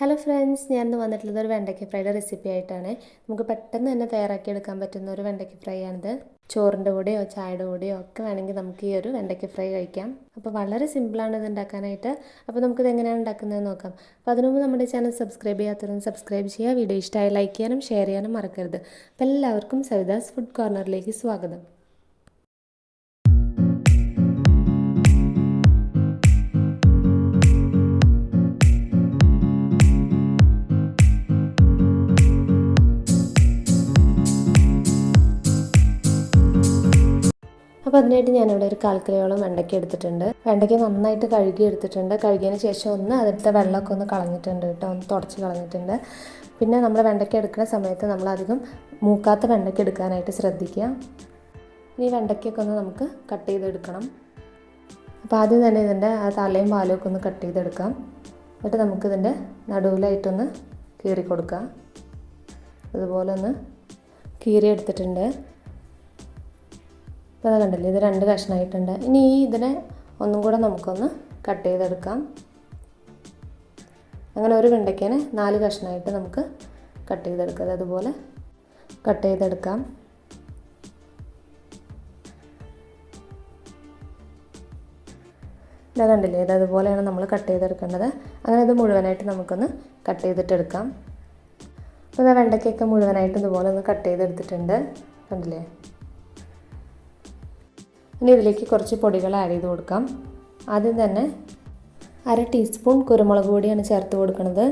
Hello friends ഞാൻ ഇന്ന് വന്നിട്ടുള്ളത് ഒരു വെണ്ടയ്ക്ക ഫ്രൈയുടെ റെസിപ്പി ആയിട്ടാണ്. നമുക്ക് പെട്ടെന്ന് തന്നെ തയ്യാറാക്കി എടുക്കാൻ പറ്റുന്ന ഒരു വെണ്ടയ്ക്ക ഫ്രൈ ആണിത് ചോറിന്റെ കൂടെയോ ചായയുടെ കൂടെയോ ഒക്കെ വേണമെങ്കിൽ നമുക്ക് ഈ ഒരു വെണ്ടയ്ക്ക ഫ്രൈ കഴിക്കാം. അപ്പോൾ വളരെ സിമ്പിളാണ് ഇത് ഉണ്ടാക്കാനായിട്ട്. അപ്പോൾ നമുക്കിത് എങ്ങനെയാണ് ഉണ്ടാക്കുന്നത് നോക്കാം. അപ്പോൾ അതിനു മുമ്പ് നമ്മുടെ ചാനൽ സബ്സ്ക്രൈബ് ചെയ്യാത്തവരും സബ്സ്ക്രൈബ് ചെയ്യുക. വീഡിയോ ഇഷ്ടമായി ലൈക്ക് ചെയ്യാനും ഷെയർ ചെയ്യാനും മറക്കരുത്. അപ്പോൾ എല്ലാവർക്കും സവിതാസ് ഫുഡ് കോർണറിലേക്ക് സ്വാഗതം. അപ്പോൾ അതിനായിട്ട് ഞാനിവിടെ ഒരു കാൽ വെണ്ടയ്ക്ക എടുത്തിട്ടുണ്ട്. വെണ്ടയ്ക്ക നന്നായിട്ട് കഴുകി എടുത്തിട്ടുണ്ട്. കഴുകിയതിന് ശേഷം ഒന്ന് അതിലത്തെ വെള്ളമൊക്കെ ഒന്ന് കളഞ്ഞിട്ടുണ്ട് കേട്ടോ. ഒന്ന് തുടച്ച് കളഞ്ഞിട്ടുണ്ട്. പിന്നെ നമ്മൾ വെണ്ടയ്ക്ക എടുക്കുന്ന സമയത്ത് നമ്മൾ അധികം മൂക്കാത്ത വെണ്ടയ്ക്ക എടുക്കാനായിട്ട് ശ്രദ്ധിക്കുക. ഇനി വെണ്ടയ്ക്കൊക്കെ ഒന്ന് നമുക്ക് കട്ട് ചെയ്തെടുക്കണം. അപ്പോൾ ആദ്യം തന്നെ ഇതിന്റെ ആ തലയും പാലും ഒക്കെ ഒന്ന് കട്ട് ചെയ്തെടുക്കാം. എന്നിട്ട് നമുക്കിതിന്റെ നടുവിലായിട്ടൊന്ന് കീറി കൊടുക്കാം അതുപോലെ ഒന്ന് കീറി എടുത്തിട്ടുണ്ട് അപ്പോൾ അത് കണ്ടില്ലേ ഇത് രണ്ട് കഷ്ണമായിട്ടുണ്ട് ഇനി ഈ ഇതിനെ ഒന്നും കൂടെ നമുക്കൊന്ന് കട്ട് ചെയ്തെടുക്കാം. അങ്ങനെ ഒരു വെണ്ടയ്ക്കേനെ നാല് കഷ്ണമായിട്ട് നമുക്ക് കട്ട് ചെയ്തെടുക്കാം. അതുപോലെ കട്ട് ചെയ്തെടുക്കാം. ഇതാ കണ്ടില്ലേ ഇത് അതുപോലെയാണ് നമ്മൾ കട്ട് ചെയ്തെടുക്കേണ്ടത്. അങ്ങനെ ഇത് മുഴുവനായിട്ട് നമുക്കൊന്ന് കട്ട് ചെയ്തിട്ടെടുക്കാം. അപ്പോൾ ഇതാ വെണ്ടയ്ക്കൊക്കെ മുഴുവനായിട്ട് ഇതുപോലെ ഒന്ന് കട്ട് ചെയ്തെടുത്തിട്ടുണ്ട്. കണ്ടില്ലേ? ഇനി ഇതിലേക്ക് കുറച്ച് പൊടികൾ ആഡ് ചെയ്ത് കൊടുക്കാം. ആദ്യം തന്നെ അര ടീസ്പൂൺ കുരുമുളക് പൊടിയാണ് ചേർത്ത് കൊടുക്കുന്നത്.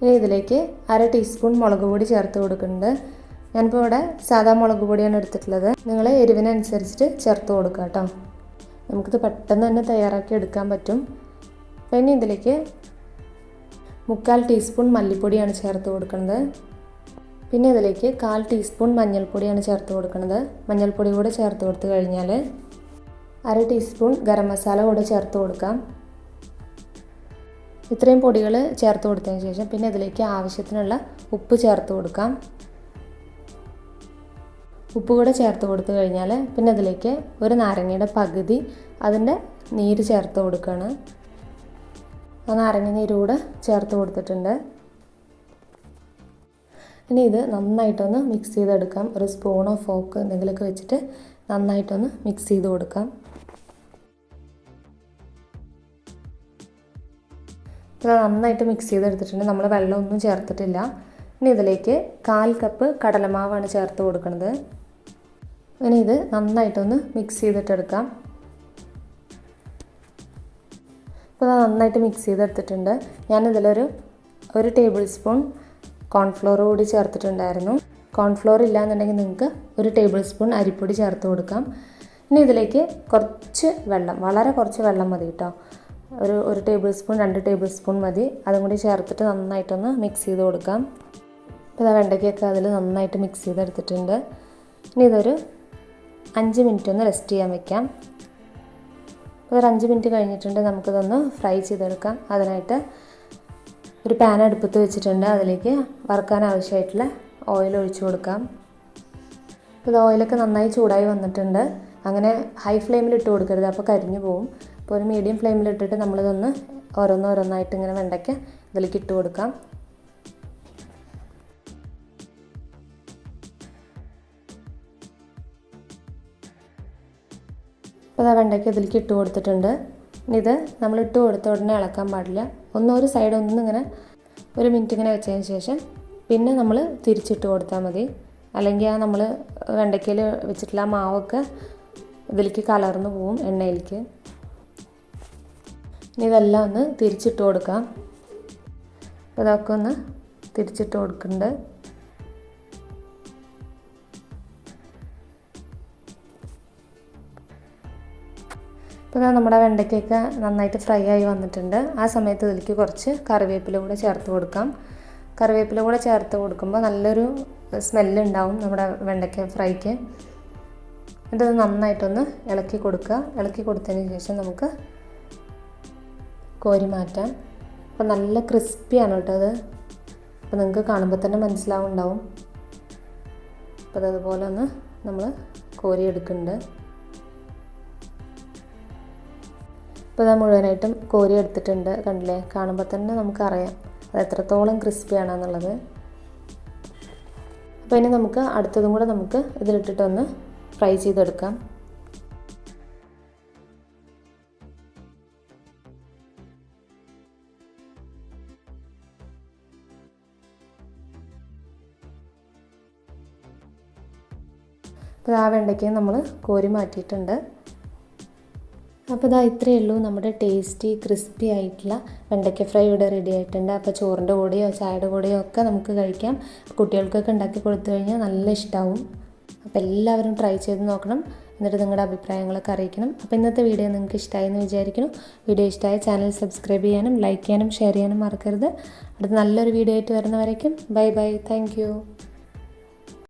ഇനി ഇതിലേക്ക് അര ടീസ്പൂൺ മുളക് പൊടി ചേർത്ത് കൊടുക്കുന്നുണ്ട്. ഞാനിപ്പോൾ ഇവിടെ സാധാ മുളക് പൊടിയാണ് എടുത്തിട്ടുള്ളത്. നിങ്ങൾ എരിവിനനുസരിച്ചിട്ട് ചേർത്ത് കൊടുക്കുക കേട്ടോ. നമുക്കിത് പെട്ടെന്ന് തന്നെ തയ്യാറാക്കി എടുക്കാൻ പറ്റും. പിന്നെ ഇതിലേക്ക് മുക്കാൽ ടീസ്പൂൺ മല്ലിപ്പൊടിയാണ് ചേർത്ത് കൊടുക്കുന്നത്. പിന്നെ ഇതിലേക്ക് കാൽ ടീസ്പൂൺ മഞ്ഞൾപ്പൊടിയാണ് ചേർത്ത് കൊടുക്കുന്നത്. മഞ്ഞൾപ്പൊടി കൂടെ ചേർത്ത് കൊടുത്തു കഴിഞ്ഞാൽ അര ടീസ്പൂൺ ഗരം മസാല കൂടെ ചേർത്ത് കൊടുക്കാം. ഇത്രയും പൊടികൾ ചേർത്ത് കൊടുത്തതിന് ശേഷം പിന്നെ ഇതിലേക്ക് ആവശ്യത്തിനുള്ള ഉപ്പ് ചേർത്ത് കൊടുക്കാം. ഉപ്പ് കൂടെ ചേർത്ത് കൊടുത്തു കഴിഞ്ഞാൽ പിന്നെ ഇതിലേക്ക് ഒരു നാരങ്ങയുടെ പകുതി അതിന്റെ നീര് ചേർത്ത് കൊടുക്കുകയാണ് ആ നാരങ്ങ നീര് കൂടെ ചേർത്ത് കൊടുത്തിട്ടുണ്ട്. ഇനി ഇത് നന്നായിട്ടൊന്ന് മിക്സ് ചെയ്തെടുക്കാം. ഒരു സ്പൂണോ ഫോക്ക് എന്തെങ്കിലുമൊക്കെ വെച്ചിട്ട് നന്നായിട്ടൊന്ന് മിക്സ് ചെയ്ത് കൊടുക്കാം. ഇത് നന്നായിട്ട് മിക്സ് ചെയ്തെടുത്തിട്ടുണ്ട്. നമ്മൾ വെള്ളമൊന്നും ചേർത്തിട്ടില്ല. ഇനി ഇതിലേക്ക് കാൽ കപ്പ് കടലമാവാണ് ചേർത്ത് കൊടുക്കുന്നത് ഇനി ഇത് നന്നായിട്ടൊന്ന് മിക്സ് ചെയ്തിട്ടെടുക്കാം. ഇപ്പോൾ നന്നായിട്ട് മിക്സ് ചെയ്തെടുത്തിട്ടുണ്ട്. ഞാനിതിലൊരു ഒരു ടേബിൾ സ്പൂൺ കോൺഫ്ലോർ കൂടി ചേർത്തിട്ടുണ്ടായിരുന്നു. കോൺഫ്ലോർ ഇല്ലാന്നുണ്ടെങ്കിൽ നിങ്ങൾക്ക് ഒരു ടേബിൾ സ്പൂൺ അരിപ്പൊടി ചേർത്ത് കൊടുക്കാം. ഇനി ഇതിലേക്ക് കുറച്ച് വെള്ളം വളരെ കുറച്ച് വെള്ളം മതി കേട്ടോ. ഒരു ഒരു ടേബിൾ സ്പൂൺ രണ്ട് ടേബിൾ സ്പൂൺ മതി. അതും കൂടി ചേർത്തിട്ട് നന്നായിട്ടൊന്ന് മിക്സ് ചെയ്ത് കൊടുക്കാം. ഇപ്പോൾ വെണ്ടയ്ക്കൊക്കെ അതിൽ നന്നായിട്ട് മിക്സ് ചെയ്തെടുത്തിട്ടുണ്ട്. ഇനി ഇതൊരു അഞ്ച് മിനിറ്റ് ഒന്ന് റെസ്റ്റ് ചെയ്യാൻ വെക്കാം. ഒരു അഞ്ച് മിനിറ്റ് കഴിഞ്ഞിട്ടുണ്ട്. നമുക്കിതൊന്ന് ഫ്രൈ ചെയ്തെടുക്കാം. അതിനായിട്ട് ഒരു പാൻ അടുപ്പത്ത് വെച്ചിട്ടുണ്ട്. അതിലേക്ക് വറുക്കാൻ ആവശ്യമായിട്ടുള്ള ഓയിൽ ഒഴിച്ചു കൊടുക്കാം. ഇത് ഓയിലൊക്കെ നന്നായി ചൂടായി വന്നിട്ടുണ്ട്. അങ്ങനെ ഹൈ ഫ്ലെയിമിൽ ഇട്ട് കൊടുക്കരുത്. അപ്പോൾ കരിഞ്ഞു പോകും അപ്പോൾ ഒരു മീഡിയം ഫ്ലെയിമിൽ ഇട്ടിട്ട് നമ്മളിതൊന്ന് ഓരോന്നോരോന്നായിട്ട് ഇങ്ങനെ വെണ്ടയ്ക്ക് ഇതിലേക്ക് ഇട്ട് കൊടുക്കാം. അപ്പോൾ ആ വെണ്ടയ്ക്ക് ഇതിലേക്ക് ഇട്ട് കൊടുത്തിട്ടുണ്ട്. ഇത് നമ്മൾ ഇട്ട് കൊടുത്ത ഉടനെ ഇളക്കാൻ പാടില്ല. ഒന്നൊരു സൈഡ് ഇങ്ങനെ ഒരു മിനിറ്റ് ഇങ്ങനെ വെച്ചതിന് ശേഷം പിന്നെ നമ്മൾ തിരിച്ചിട്ട് കൊടുത്താൽ മതി. അല്ലെങ്കിൽ ആ നമ്മൾ വെണ്ടയ്ക്കയിൽ വെച്ചിട്ടുള്ള ആ മാവൊക്കെ ഇതിലേക്ക് കലർന്നു പോവും എണ്ണയിലേക്ക്. ഇനി ഇതെല്ലാം ഒന്ന് തിരിച്ചിട്ട് കൊടുക്കാം. ഇതൊക്കെ ഒന്ന് തിരിച്ചിട്ട് കൊടുക്കുന്നുണ്ട്. ഇപ്പോൾ നമ്മുടെ വെണ്ടയ്ക്കൊക്കെ നന്നായിട്ട് ഫ്രൈ ആയി വന്നിട്ടുണ്ട്. ആ സമയത്ത് ഇതിലേക്ക് കുറച്ച് കറിവേപ്പില കൂടെ ചേർത്ത് കൊടുക്കാം. കറിവേപ്പില കൂടെ ചേർത്ത് കൊടുക്കുമ്പോൾ നല്ലൊരു സ്മെല്ല് ഉണ്ടാവും നമ്മുടെ വെണ്ടയ്ക്ക ഫ്രൈക്ക്. ഇതൊന്ന് നന്നായിട്ടൊന്ന് ഇളക്കി കൊടുക്കുക. ഇളക്കി കൊടുത്തതിന് ശേഷം നമുക്ക് കോരി മാറ്റാം. അപ്പോൾ നല്ല ക്രിസ്പിയാണ് കേട്ടോ അത്. അപ്പോൾ നിങ്ങൾക്ക് കാണുമ്പോൾ തന്നെ മനസ്സിലാവുണ്ടാവും. അപ്പോൾ അതുപോലെ ഒന്ന് നമ്മൾ കോരി എടുക്കുന്നുണ്ട് അപ്പോൾ ഇത് മുഴുവനായിട്ടും കോരി എടുത്തിട്ടുണ്ട് കണ്ടില്ലേ? കാണുമ്പോൾ തന്നെ നമുക്കറിയാം അത് എത്രത്തോളം ക്രിസ്പിയാണെന്നുള്ളത്. അപ്പോൾ ഇനി നമുക്ക് അടുത്തതും കൂടെ നമുക്ക് ഇതിലിട്ടിട്ടൊന്ന് ഫ്രൈ ചെയ്തെടുക്കാം. അപ്പോൾ ആ വെണ്ടയ്ക്ക് നമ്മൾ കോരി മാറ്റിയിട്ടുണ്ട്. അപ്പോൾ ഇതാ ഇത്രയേ ഉള്ളൂ. നമ്മുടെ ടേസ്റ്റി ക്രിസ്പി ആയിട്ടുള്ള വെണ്ടയ്ക്ക ഫ്രൈ ഇവിടെ റെഡി ആയിട്ടുണ്ട്. അപ്പോൾ ചോറിന്റെ കൂടെയോ ചായയുടെ കൂടെയോ ഒക്കെ നമുക്ക് കഴിക്കാം. കുട്ടികൾക്കൊക്കെ ഉണ്ടാക്കി കൊടുത്തു കഴിഞ്ഞാൽ നല്ല ഇഷ്ടമാവും അപ്പോൾ എല്ലാവരും ട്രൈ ചെയ്ത് നോക്കണം. എന്നിട്ട് നിങ്ങളുടെ അഭിപ്രായങ്ങളൊക്കെ അറിയിക്കണം. അപ്പോൾ ഇന്നത്തെ വീഡിയോ നിങ്ങൾക്ക് ഇഷ്ടമായി എന്ന് വിചാരിക്കുന്നു. വീഡിയോ ഇഷ്ടമായ ചാനൽ സബ്സ്ക്രൈബ് ചെയ്യാനും ലൈക്ക് ചെയ്യാനും ഷെയർ ചെയ്യാനും മറക്കരുത്. അടുത്ത നല്ലൊരു വീഡിയോ ആയിട്ട് വരുന്നവരേക്കും. Bye bye thank